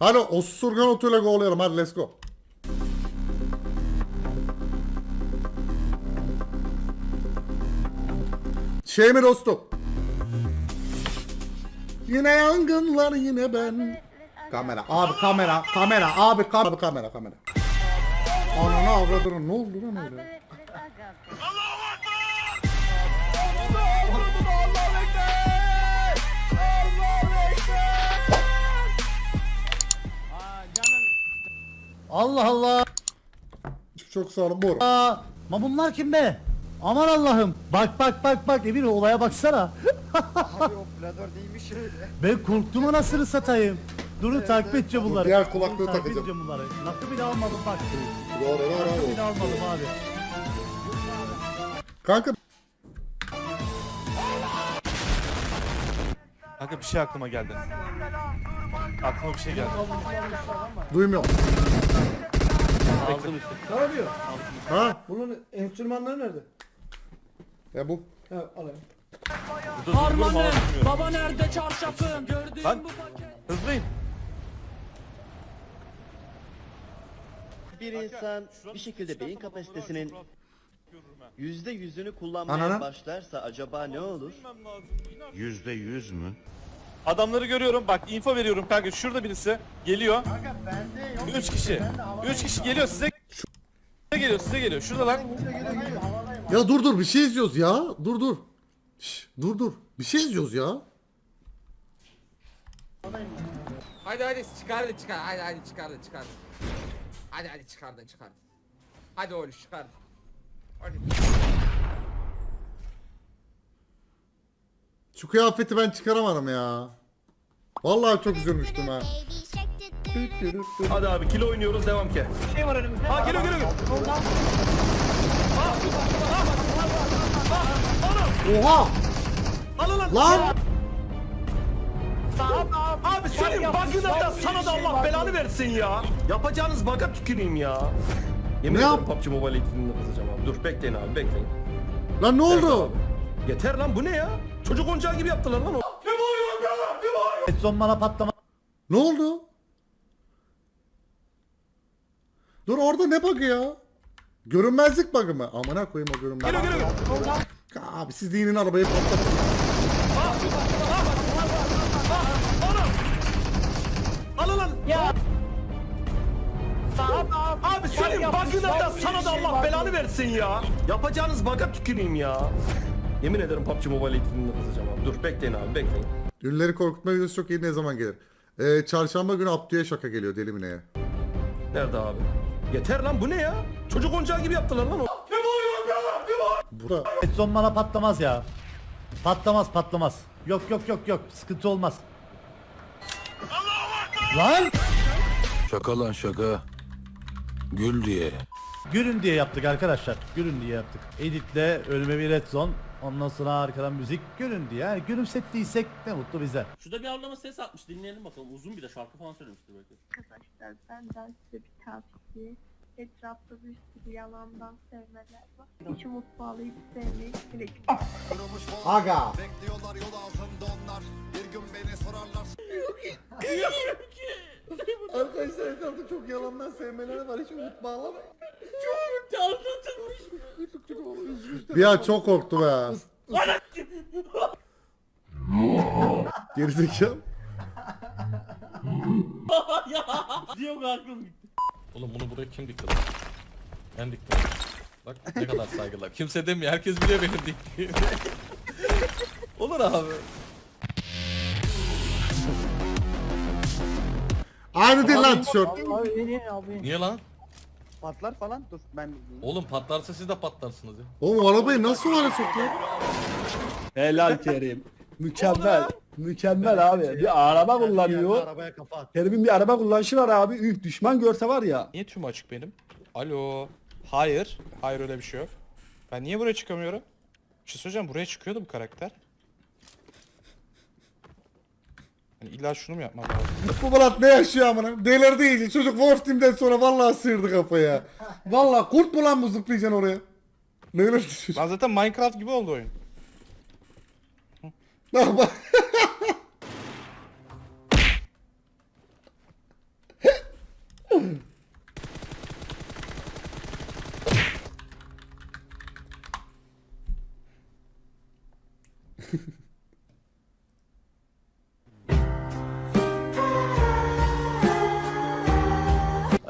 Hadi osurgan otuyla go'layalım hadi let's go. Şey mi dostum? Yine yangınlar yine ben. Kamera abi kamera kamera abi kam abi kamera kamera. Ananı avradını ne oldu lan öyle? Allah Allah. Çok sağ olun Bora. Aa, ma bunlar kim be? Aman Allah'ım. Bak bak bak bak Emir olaya baksana. Abi o plador değilmiş öyle. ben korktum anasını satayım. Durun takip edeceğim bunları. Diğer kulaklığı Durun, takip takacağım. edeceğim bunları. Nakı bile almadım bak. Doğru doğru doğru. bile almadım abi. Kanka Kanka bir şey aklıma geldi. Aklıma bir şey geldi. duymuyorum. Aldım işte. Ne yapıyor? Ha? Bunun enstrümanları nerede? Ya bu Ha alayım. Dur, Baba nerede çarşafın? Gördüğün Lan bu paket. hızlıyın. Bir insan bir şekilde beyin kapasitesinin yüzde yüzünü kullanmaya başlarsa acaba ne olur? Yüzde yüz mü? Adamları görüyorum. Bak info veriyorum kanka. Şurada birisi geliyor. Üç kişi. Üç kişi geliyor size. Size geliyor size geliyor. Şurada lan. Ya dur dur bir şey izliyoruz ya. Dur dur. Şş, dur dur. Bir şey izliyoruz ya. Hadi hadi çıkardı çıkar. Hadi hadi çıkardı çıkardı. Hadi hadi çıkardı çıkardı. Hadi oğlum çıkardı. Hadi. Şu kıyafeti ben çıkaramadım ya. Vallahi çok üzülmüştüm ha. Hadi abi kilo oynuyoruz devam ki. Şey var önümüzde. Ha geliyor geliyor. geliyor. Oha! Al lan. Lan! Abi senin bug'ına da sana da Allah belanı versin ya. Yapacağınız bug'a tüküreyim ya. Yemin Ne ederim yap- PUBG Mobile eğitimini kızacağım abi. Dur bekleyin abi bekleyin. Lan ne oldu? Yeter lan bu ne ya? Çocuk oyuncağı gibi yaptılar lan o. Et son bana patlama. Ne oldu? Dur orada ne bug'ı ya? Görünmezlik bug'ı mı? Amına koyayım o görünmez. Geliyor geliyor. Abi siz de inin arabayı patlatın. Al lan. Ya. Abi senin bug'ına da sana da Allah belanı versin ya. Yapacağınız bug'a tüküreyim ya. Yemin ederim PUBG Mobile eğitimini kızacağım abi. Dur bekleyin abi bekleyin. Ünlüleri korkutma videosu çok iyi ne zaman gelir? Ee, çarşamba günü Abdü'ye şaka geliyor deli mi neye? Nerede abi? Yeter lan bu ne ya? Çocuk oyuncağı gibi yaptılar lan o. Burada. Et son bana patlamaz ya. Patlamaz patlamaz. Yok yok yok yok sıkıntı olmaz. Lan! Şaka lan şaka. Gül diye. Gülün diye yaptık arkadaşlar. Gülün diye yaptık. Editle önüme bir red zone. Ondan sonra arkadan müzik gülün diye. Yani gülümsettiysek ne mutlu bize. Şurada bir avlama ses atmış dinleyelim bakalım. Uzun bir de şarkı falan söylemiştir belki. Arkadaşlar benden size bir tavsiye. Etrafta bir sürü yalandan sevmeler var. Hiç umut bağlayıp sevmeyi yok. Aga. Arkadaşlar etrafta çok yalandan sevmeleri var hiç umut bağlamayın. Bir an çok korktum ha. Gerizekalı. Diyor aklım gitti. Oğlum bunu buraya kim dikti lan? Ben diktim. Bak ne kadar saygılar. Kimse demiyor. Herkes biliyor benim diktiğimi. Olur abi. Aynı değil lan tişört. Niye lan? Patlar falan dur ben Oğlum patlarsa siz de patlarsınız ya. Oğlum arabayı nasıl öyle sokuyor? Helal Kerim. Mükemmel. Mükemmel abi. Bir araba kullanıyor. Arabaya kafa at. Kerim'in bir araba kullanışı var abi. Üf düşman görse var ya. Niye tüm açık benim? Alo. Hayır. Hayır öyle bir şey yok. Ben niye buraya çıkamıyorum? Bir şey söyleyeceğim buraya çıkıyordu bu karakter. Hani illa şunu mu yapmak lazım? Bu Balat ne yaşıyor amına? Delirdi iyice. Çocuk Wolf Team'den sonra vallahi sıyırdı kafaya. vallahi kurt mu lan bu zıplayacaksın oraya? Ne öyle şey? Lan zaten Minecraft gibi oldu oyun. Bak bak.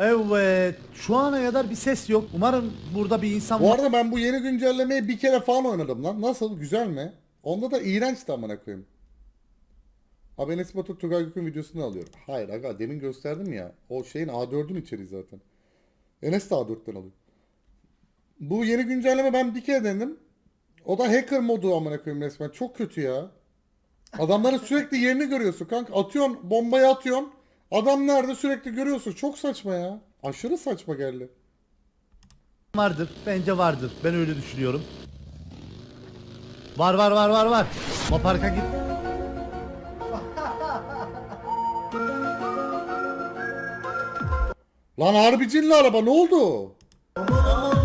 Evet. Şu ana kadar bir ses yok. Umarım burada bir insan Bu arada ben bu yeni güncellemeyi bir kere falan oynadım lan. Nasıl? Güzel mi? Onda da iğrençti amına koyayım. Abi Enes Batur Tugay Gök'ün videosunu alıyor. Hayır aga demin gösterdim ya. O şeyin A4'ün içeriği zaten. Enes de A4'ten alıyor. Bu yeni güncelleme ben bir kere denedim. O da hacker modu amına koyayım resmen. Çok kötü ya. Adamların sürekli yerini görüyorsun kanka. Atıyorsun bombayı atıyorsun. Adam nerede sürekli görüyorsun. Çok saçma ya. Aşırı saçma geldi. vardır. Bence vardır. Ben öyle düşünüyorum. Var var var var var. Maparka git. Lan harbicilli araba ne oldu?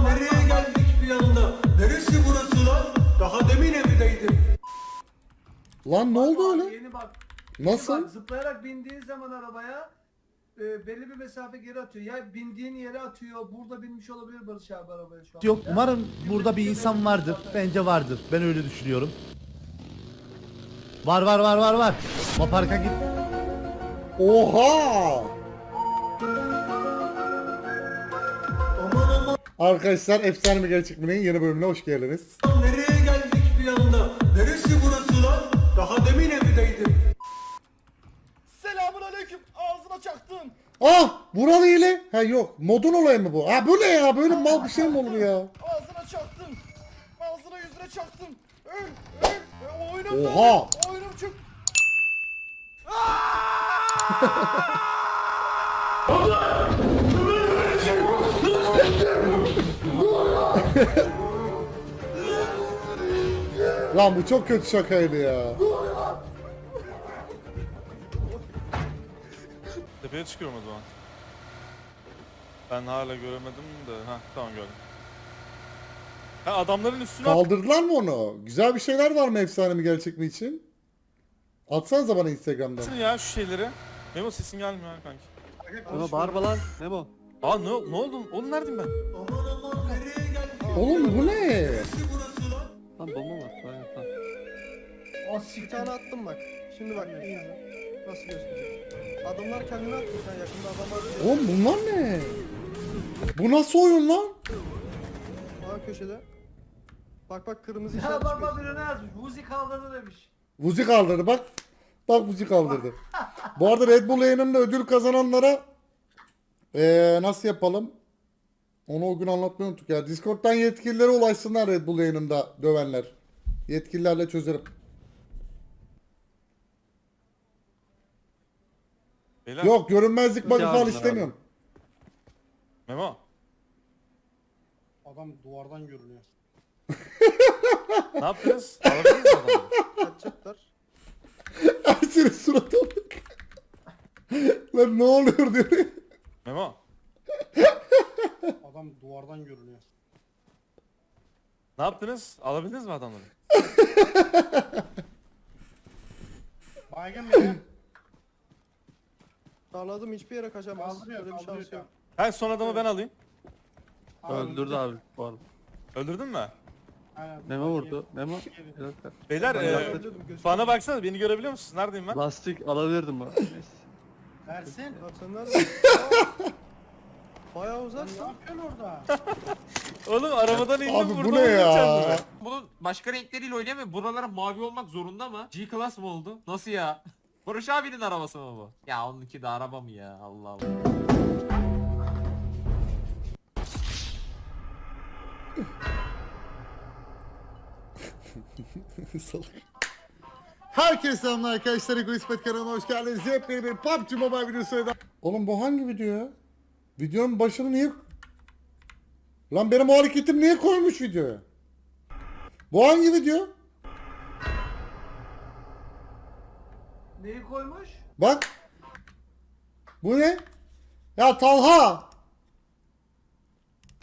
Nereye geldik bir anda? Neresi burası lan? Daha demin evdeydim. Lan ne oldu öyle? Yeni bak. Nasıl? Bak, zıplayarak bindiğin zaman arabaya e, belli bir mesafe geri atıyor. Ya bindiğin yere atıyor. Burada binmiş olabilir Barış abi arabaya şu an. Yok. Ya. Umarım burada bir insan vardır. Bence vardır. Ben öyle düşünüyorum. Var var var var var. Maparka git. Oha! Arkadaşlar efsane mi gerçek mi yeni bölümüne hoş geldiniz. Nereye geldik bir anda? Neresi burası lan? Daha demin evdeydim. Çaktım. Ah! Buralı ile. Ha yok. Modun olayı mı bu? Ha bu ne ya? Böyle mal bir şey mi olur ya? Ağzına çaktım. Ağzına yüzüne çaktım. Öl, öl. Oyunum Oha! Oyunum çok... Lan bu çok kötü şakaydı ya. Tepeye çıkıyorum o zaman. Ben hala göremedim de. Ha tamam gördüm. Ha adamların üstüne at- Kaldırdılar mı onu? Güzel bir şeyler var mı efsane mi gerçek mi için? Atsanıza bana Instagram'dan. Atın ya şu şeyleri. Memo sesin gelmiyor ha kanki. Memo bağırma lan. Memo. Aa ne, ne oldu? Oğlum neredeyim ben? Oğlum bu ne? Lan bomba var. Aynen tamam. Az Bir tane attım bak. Şimdi bak iyi izle. Nasıl gösterecek? Adamlar kendini attı sen yakında adamlar Oğlum bunlar ne? Bu nasıl oyun lan? Aa köşede. Bak bak kırmızı Ya işaret bak çıkıyor. bak birine yazmış. Vuzi kaldırdı demiş. Vuzi kaldırdı bak. Bak Vuzi kaldırdı. Bu arada Red Bull yayınında ödül kazananlara eee nasıl yapalım? Onu o gün anlatmayı unuttuk ya. Discord'dan yetkililere ulaşsınlar Red Bull yayınında dövenler. Yetkililerle çözerim. Beyler. Yok görünmezlik bug'ı falan abi. istemiyorum. Memo. Adam duvardan görünüyor. Ne yaptınız? Alabildiniz mi adamı? Kaçacaklar. Ersin'in surata bak. Lan ne oluyor diyor. Memo. Adam duvardan görünüyor. Ne yaptınız? Alabildiniz mi adamları? Baygın beni. Darladım hiçbir yere kaçamaz. Kaldırıyor, Öyle bir şans kaldırıyor. yok. Ha son adamı ben alayım. Öldürdü abi. Öldürdün mü? Aynen. Memo vurdu. Memo. Beyler e, Yaklaşıyordum, gözüküyor. bana baksana beni görebiliyor musunuz? Neredeyim ben? Lastik alabilirdim bak. Ersin. Bak sen neredesin? Bayağı Ne uzaksın. yapıyorsun orada? Oğlum arabadan indim Abi bu ne ya? kendime. Bunun başka renkleriyle oynayamıyor. Buralara mavi olmak zorunda mı? G-Class mı oldu? Nasıl ya? Barış abinin arabası mı bu? Ya onunki de araba mı ya? Allah Allah. Salak. Herkese selamlar arkadaşlar. Ego İsmet kanalına hoş geldiniz. Yepyeni bir PUBG Mobile videosu. Oğlum bu hangi video ya? Videonun başını niye... Lan benim o hareketim niye koymuş videoya? Bu hangi video? Neyi koymuş? Bak. Bu ne? Ya Talha.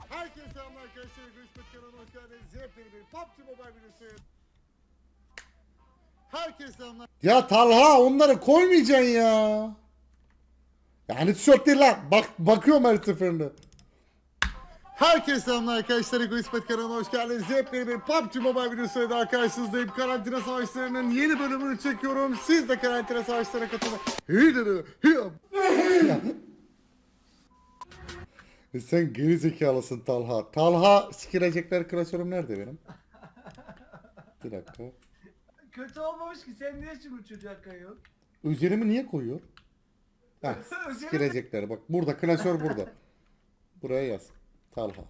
Herkese selamlar arkadaşlar. İsmet kanalına hoş geldiniz. Yepyeni bir PUBG Mobile videosu. Herkese selamlar. Ya Talha onları koymayacaksın ya. Yani tişört değil lan. Bak bakıyorum her seferinde. Herkese selamlar arkadaşlar. Ego İsmet kanalına hoş geldiniz. Yepyeni bir PUBG Mobile videosuyla daha karşınızdayım. Karantina Savaşları'nın yeni bölümünü çekiyorum. Siz de Karantina Savaşları'na katılın. E Sen geri zekalısın Talha. Talha sikilecekler klasörüm nerede benim? Bir dakika. Kötü olmamış ki sen niye şimdi çocuğa kayıyorsun? Üzerimi niye koyuyor? Heh, sikilecekler. Bak burada klasör burada. Buraya yaz. Talha.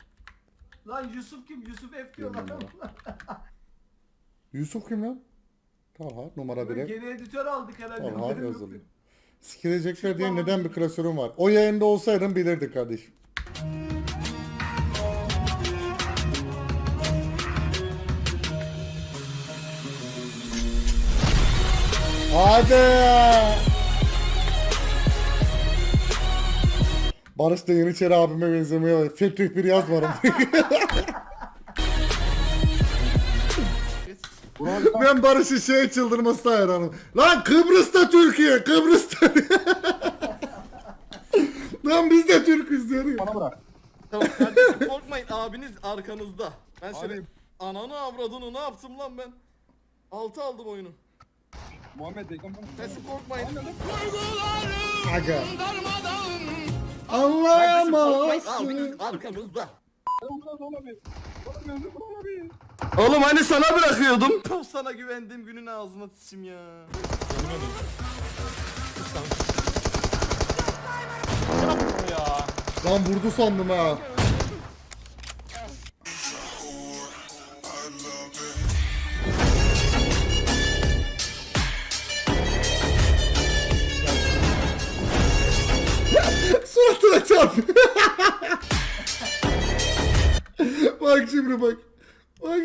Lan Yusuf kim? Yusuf F diyor lan. Yusuf kim lan? Talha numara 1'e. Gene editör aldık herhalde. Talha haberim yok. yazılı. Sikilecekler diye neden bir klasörüm var? O yayında olsaydın bilirdik kardeşim. Hadi. Barış da Yeniçeri abime benzemiyor. Fetrik bir yaz var. ben Barış'ın şeye çıldırmasına hayranım. Lan Kıbrıs'ta Türkiye, Kıbrıs'ta. Lan biz de Türk'üz yani. Tamam kardeşim korkmayın abiniz arkanızda. Ben seni ananı avradını ne yaptım lan ben? Altı aldım oyunu. Muhammed Sen korkmayın. Aga. Korkmayın Anlayamazsın. abiniz arkanızda. Oğlum hani sana bırakıyordum. Tam sana güvendiğim günün ağzına sıçayım ya. Lan vurdu sandım ha. Çarp. bak şimdi bak. Bak.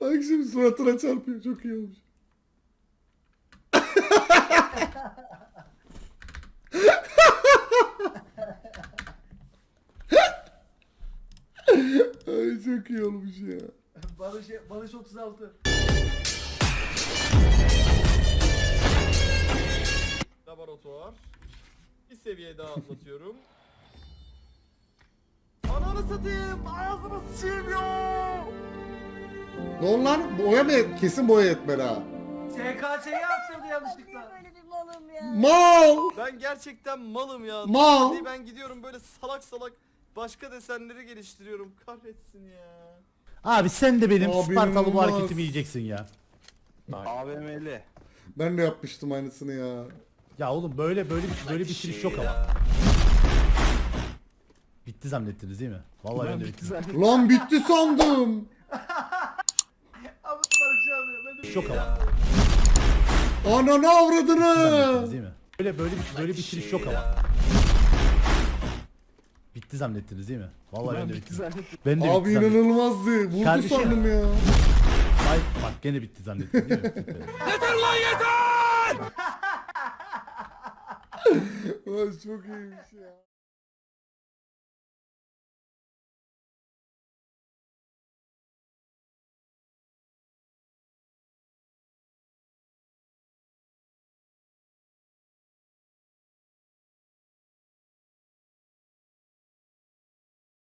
bak şimdi suratına çarpıyor. Çok iyi olmuş. Ay çok iyi olmuş ya. Barış, Barış 36. Laboratuvar. Bir seviye daha atlatıyorum. Ananı satayım ağzını sıçayım ya. Ne oldu lan? Boya mı? et- Kesin boya etmeli ha. SKS'yi attırdı yanlışlıkla. Böyle bir malım ya. Mal! Ben gerçekten malım ya. Mal! Ben gidiyorum böyle salak salak başka desenleri geliştiriyorum. Kahretsin ya. Abi sen de benim Abi Spartalı bu inanılmaz. hareketimi yiyeceksin ya. AVM'li. Ben de yapmıştım aynısını ya. Ya oğlum böyle böyle bir böyle bir bitiriş yok ama. Bitti zannettiniz değil mi? Vallahi ben de bitti. Lan bitti sandım. Ama Barış abi ben de Şok ama. Ananı Zannettiniz avradını. değil mi? Böyle böyle bir böyle bir bitiriş yok ama. Bitti zannettiniz değil mi? Vallahi ben de bitti. Ben de Abi bitti zannettim. inanılmazdı. Vurdu Kardeşim. sandım ya. Ay bak gene bitti zannettiniz değil mi? Ay çok iyiymiş ya.